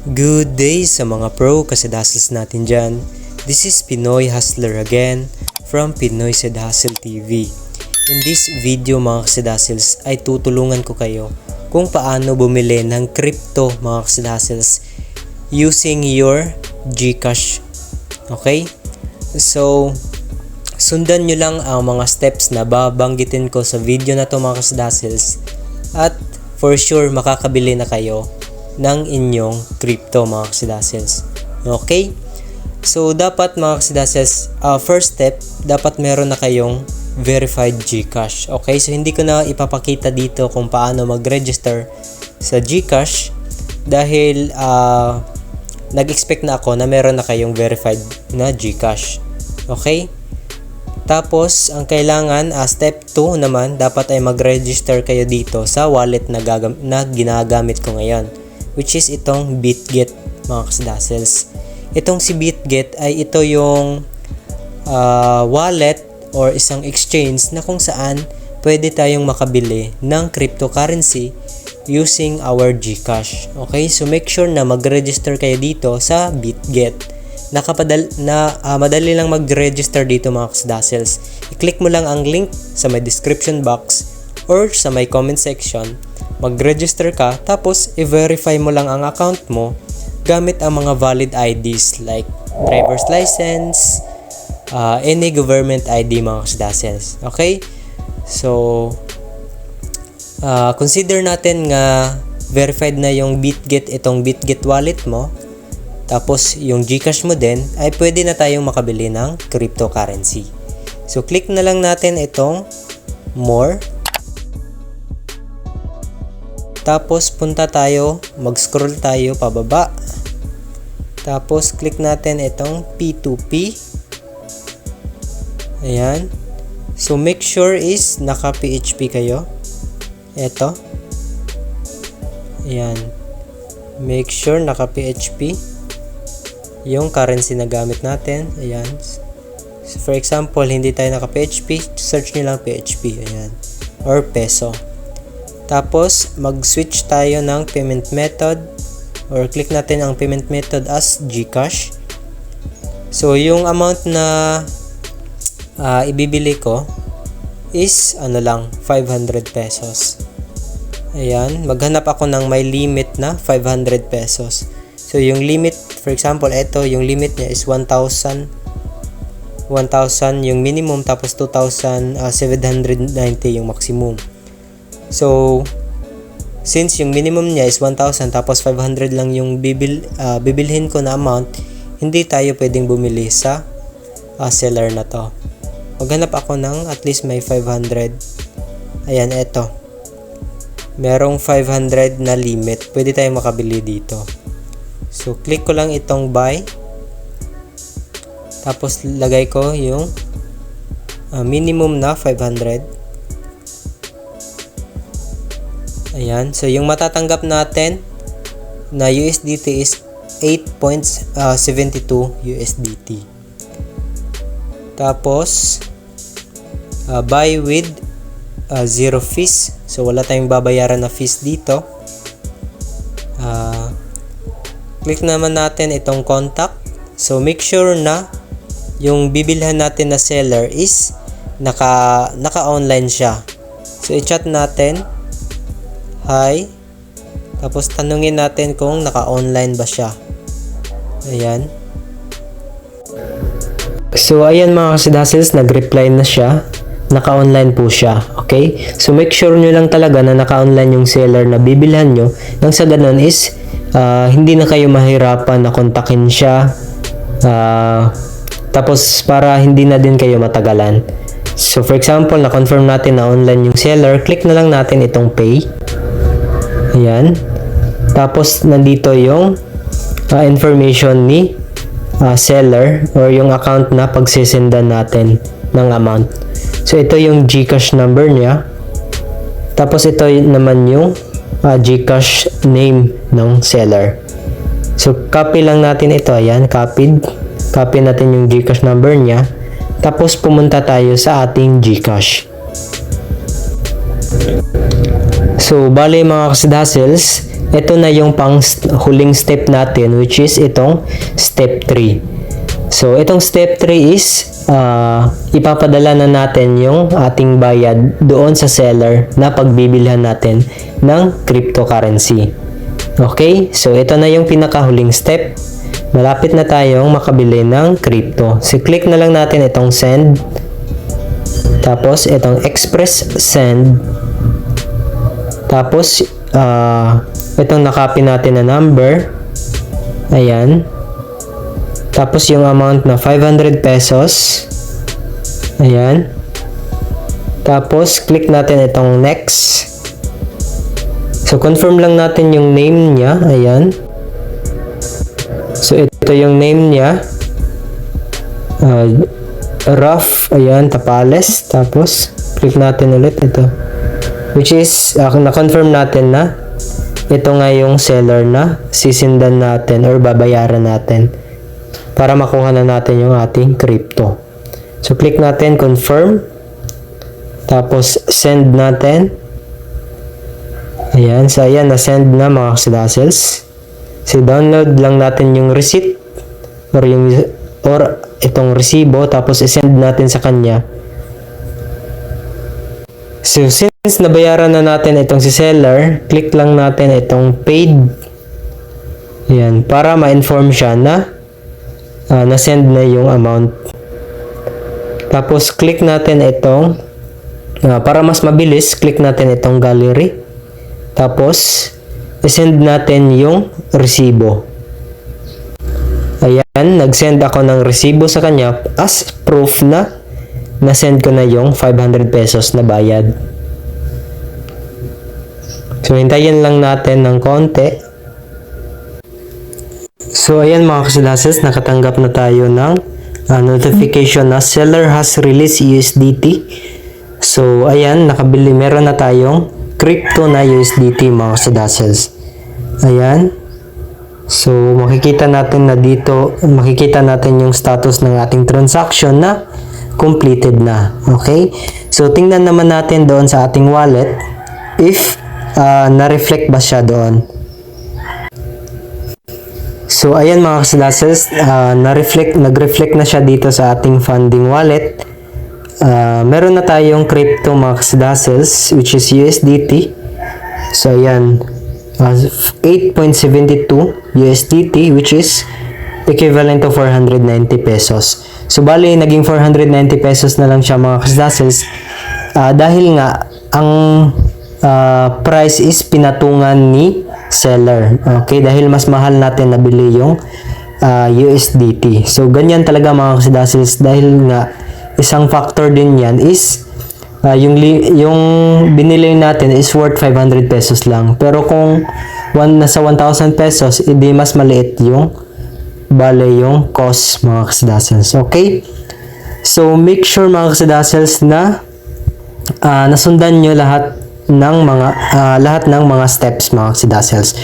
Good day sa mga pro kasidasils natin dyan. This is Pinoy Hustler again from Pinoy Sid Hustle TV. In this video mga kasidasils ay tutulungan ko kayo kung paano bumili ng crypto mga kasidasils using your Gcash. Okay? So, sundan nyo lang ang mga steps na babanggitin ko sa video na to mga kasidasils at for sure makakabili na kayo ng inyong crypto mga kasidasils. Okay? So, dapat mga kasidasils, uh, first step, dapat meron na kayong verified Gcash. Okay? So, hindi ko na ipapakita dito kung paano mag-register sa Gcash dahil uh, nag-expect na ako na meron na kayong verified na Gcash. Okay? Tapos, ang kailangan, uh, step 2 naman, dapat ay mag-register kayo dito sa wallet na, gagam- na ginagamit ko ngayon which is itong BitGet mga kasdasels. Itong si BitGet ay ito yung uh, wallet or isang exchange na kung saan pwede tayong makabili ng cryptocurrency using our GCash. Okay? So make sure na mag-register kayo dito sa BitGet. Nakapadal na uh, madali lang mag-register dito mga kasdasels. I-click mo lang ang link sa my description box or sa my comment section mag-register ka, tapos i-verify mo lang ang account mo gamit ang mga valid IDs like driver's license, uh, any government ID mga kasdasels. Okay? So, uh, consider natin nga verified na yung BitGet itong BitGet wallet mo. Tapos, yung Gcash mo din, ay pwede na tayong makabili ng cryptocurrency. So, click na lang natin itong more tapos punta tayo, mag-scroll tayo pababa. Tapos click natin itong P2P. Ayan. So make sure is naka PHP kayo. Ito. Ayan. Make sure naka PHP yung currency na gamit natin. Ayan. So for example, hindi tayo naka PHP, search nyo lang PHP. Ayan. Or peso. Tapos, mag-switch tayo ng payment method or click natin ang payment method as GCash. So, yung amount na uh, ibibili ko is ano lang, 500 pesos. Ayan, maghanap ako ng may limit na 500 pesos. So, yung limit, for example, ito, yung limit niya is 1,000 1,000 yung minimum tapos 2,790 yung maximum. So, since yung minimum niya is 1,000 tapos 500 lang yung bibil, uh, bibilhin ko na amount, hindi tayo pwedeng bumili sa uh, seller na to. Maghanap ako ng at least may 500. Ayan, eto. Merong 500 na limit. Pwede tayong makabili dito. So, click ko lang itong buy. Tapos, lagay ko yung uh, minimum na 500. Ayan. So, yung matatanggap natin na USDT is 8.72 USDT. Tapos, uh, buy with uh, zero fees. So, wala tayong babayaran na fees dito. Uh, click naman natin itong contact. So, make sure na yung bibilhan natin na seller is naka, naka-online siya. So, i-chat natin hi. Tapos tanungin natin kung naka-online ba siya. Ayan. So ayan mga kasidasils, nag-reply na siya. Naka-online po siya. Okay? So make sure nyo lang talaga na naka-online yung seller na bibilhan nyo. Nang sa ganun is, uh, hindi na kayo mahirapan na kontakin siya. Uh, tapos para hindi na din kayo matagalan. So for example, na-confirm natin na online yung seller, click na lang natin itong pay. Ayan. Tapos, nandito yung uh, information ni uh, seller or yung account na pagsisendan natin ng amount. So, ito yung Gcash number niya. Tapos, ito naman yung uh, Gcash name ng seller. So, copy lang natin ito. Ayan, copied. Copy natin yung Gcash number niya. Tapos, pumunta tayo sa ating Gcash. So, bali mga kasidasels, ito na yung pang huling step natin which is itong step 3. So, itong step 3 is ah, ipapadala na natin yung ating bayad doon sa seller na pagbibilhan natin ng cryptocurrency. Okay? So, ito na yung pinakahuling step. Malapit na tayong makabili ng crypto. So, click na lang natin itong send. Tapos, itong express send. Tapos, ah, itong nakopy natin na number. Ayan. Tapos, yung amount na 500 pesos. Ayan. Tapos, click natin itong next. So, confirm lang natin yung name niya. Ayan. So, ito yung name niya. Uh, Raf. Ayan, Tapales. Tapos, click natin ulit ito. Which is, uh, na-confirm natin na ito nga yung seller na sisindan natin or babayaran natin para makuha na natin yung ating crypto. So, click natin confirm. Tapos, send natin. Ayan. So, ayan. Na-send na mga kasidasels. So, download lang natin yung receipt or yung or itong resibo tapos i-send natin sa kanya. So, since nabayaran na natin itong si seller, click lang natin itong paid. Ayan, para ma-inform siya na ah, na-send na yung amount. Tapos, click natin itong ah, para mas mabilis, click natin itong gallery. Tapos, i-send natin yung resibo. Ayan, nag-send ako ng resibo sa kanya as proof na na-send ko na yung 500 pesos na bayad. So, hintayin lang natin ng konti. So, ayan mga kasilases, nakatanggap na tayo ng ah, notification na seller has released USDT. So, ayan, nakabili, meron na tayong crypto na USDT mga kasilases. Ayan. So, makikita natin na dito, makikita natin yung status ng ating transaction na completed na. Okay? So, tingnan naman natin doon sa ating wallet if ah, na-reflect ba siya doon. So, ayan mga kasilases, ah, na-reflect, nag-reflect na siya dito sa ating funding wallet. Ah, meron na tayong crypto mga kasilases, which is USDT. So, ayan, ah, 8.72 USDT, which is equivalent to 490 pesos. So, bali, naging 490 pesos na lang siya mga kasilases. Ah, dahil nga, ang ah, price is pinatungan ni seller. Okay, dahil mas mahal natin nabili yung ah, USDT. So, ganyan talaga mga kasidasis dahil nga isang factor din yan is ah, yung, yung binili natin is worth 500 pesos lang. Pero kung one, nasa 1,000 pesos, hindi mas maliit yung bale yung cost mga kasidasels. Okay? So, make sure mga kasidasels na ah, nasundan nyo lahat ng mga ah, lahat ng mga steps mga kasidasels.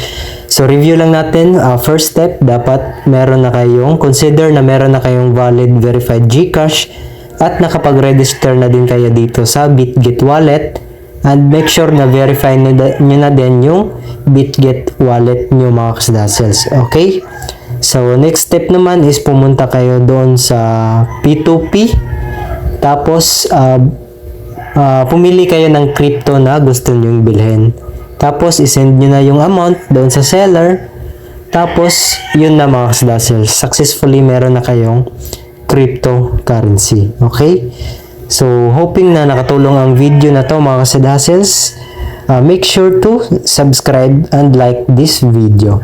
So, review lang natin. Ah, first step, dapat meron na kayong, consider na meron na kayong valid verified GCash at nakapag-register na din kayo dito sa BitGet wallet and make sure na verify nyo na din yung BitGet wallet nyo mga kasidasels. Okay? So, next step naman is pumunta kayo doon sa P2P. Tapos, ah, ah, pumili kayo ng crypto na gusto nyong bilhin. Tapos, isend nyo na yung amount doon sa seller. Tapos, yun na mga kasdasels. Successfully, meron na kayong cryptocurrency. Okay? So, hoping na nakatulong ang video na to mga kasidasels. Ah, make sure to subscribe and like this video.